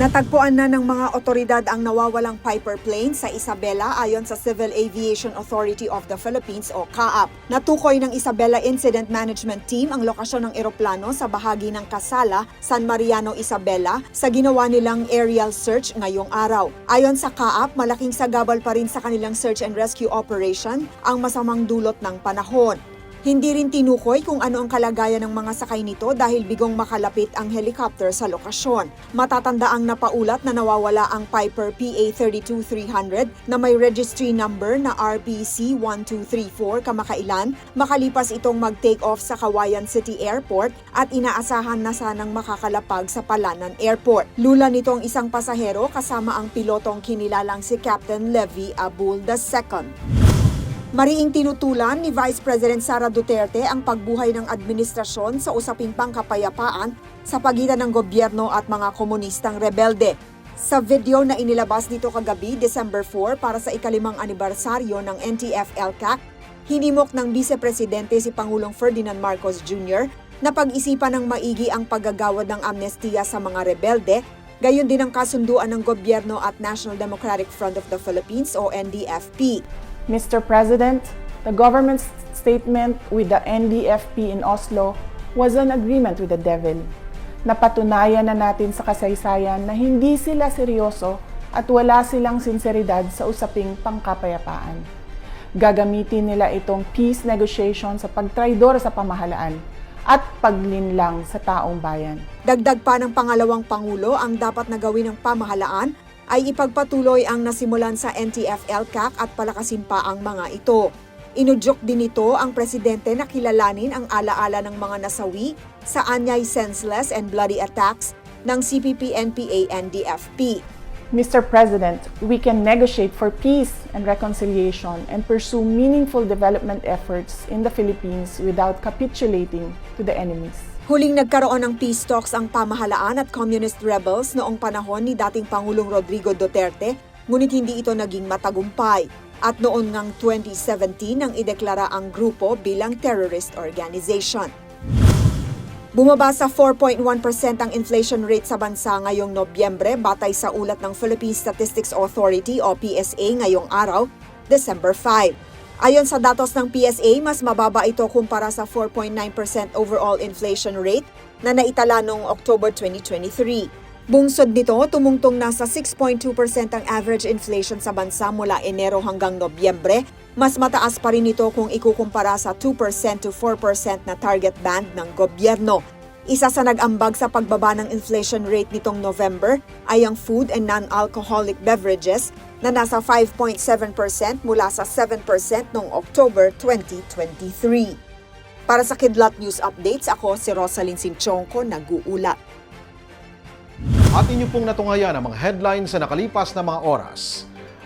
Natagpuan na ng mga otoridad ang nawawalang Piper plane sa Isabela ayon sa Civil Aviation Authority of the Philippines o CAAP. Natukoy ng Isabela Incident Management Team ang lokasyon ng eroplano sa bahagi ng Casala, San Mariano, Isabela sa ginawa nilang aerial search ngayong araw. Ayon sa CAAP, malaking sagabal pa rin sa kanilang search and rescue operation ang masamang dulot ng panahon. Hindi rin tinukoy kung ano ang kalagayan ng mga sakay nito dahil bigong makalapit ang helicopter sa lokasyon. Matatanda ang napaulat na nawawala ang Piper PA32300 na may registry number na RPC 1234 kamakailan makalipas itong mag-take off sa Kawayan City Airport at inaasahan na sanang makakalapag sa Palanan Airport. Lula nito ang isang pasahero kasama ang pilotong kinilalang si Captain Levy Abul II. Mariing tinutulan ni Vice President Sara Duterte ang pagbuhay ng administrasyon sa usaping pangkapayapaan sa pagitan ng gobyerno at mga komunistang rebelde. Sa video na inilabas nito kagabi, December 4, para sa ikalimang anibersaryo ng NTF-LCAC, hinimok ng Vice Presidente si Pangulong Ferdinand Marcos Jr. na pag-isipan ng maigi ang paggagawad ng amnestiya sa mga rebelde, gayon din ang kasunduan ng gobyerno at National Democratic Front of the Philippines o NDFP. Mr. President, the government's statement with the NDFP in Oslo was an agreement with the devil. Napatunayan na natin sa kasaysayan na hindi sila seryoso at wala silang sinseridad sa usaping pangkapayapaan. Gagamitin nila itong peace negotiation sa pagtraidor sa pamahalaan at paglinlang sa taong bayan. Dagdag pa ng pangalawang pangulo ang dapat na gawin ng pamahalaan ay ipagpatuloy ang nasimulan sa NTF-LCAC at palakasin pa ang mga ito. Inudyok din ito ang presidente na kilalanin ang alaala ng mga nasawi sa anyay senseless and bloody attacks ng CPP-NPA-NDFP. Mr. President, we can negotiate for peace and reconciliation and pursue meaningful development efforts in the Philippines without capitulating to the enemies. Huling nagkaroon ng peace talks ang pamahalaan at communist rebels noong panahon ni dating Pangulong Rodrigo Duterte, ngunit hindi ito naging matagumpay. At noon ngang 2017 nang ideklara ang grupo bilang terrorist organization. Bumaba sa 4.1% ang inflation rate sa bansa ngayong Nobyembre batay sa ulat ng Philippine Statistics Authority o PSA ngayong araw, December 5. Ayon sa datos ng PSA, mas mababa ito kumpara sa 4.9% overall inflation rate na naitala noong October 2023. Bungsod nito, tumungtong nasa 6.2% ang average inflation sa bansa mula Enero hanggang Nobyembre. Mas mataas pa rin ito kung ikukumpara sa 2% to 4% na target band ng gobyerno. Isa sa nag-ambag sa pagbaba ng inflation rate nitong November ay ang food and non-alcoholic beverages na nasa 5.7% mula sa 7% noong October 2023. Para sa Kidlat News Updates, ako si Rosalyn Simchonko, nag-uulat. At inyo pong natungayan ang mga headlines sa nakalipas na mga oras.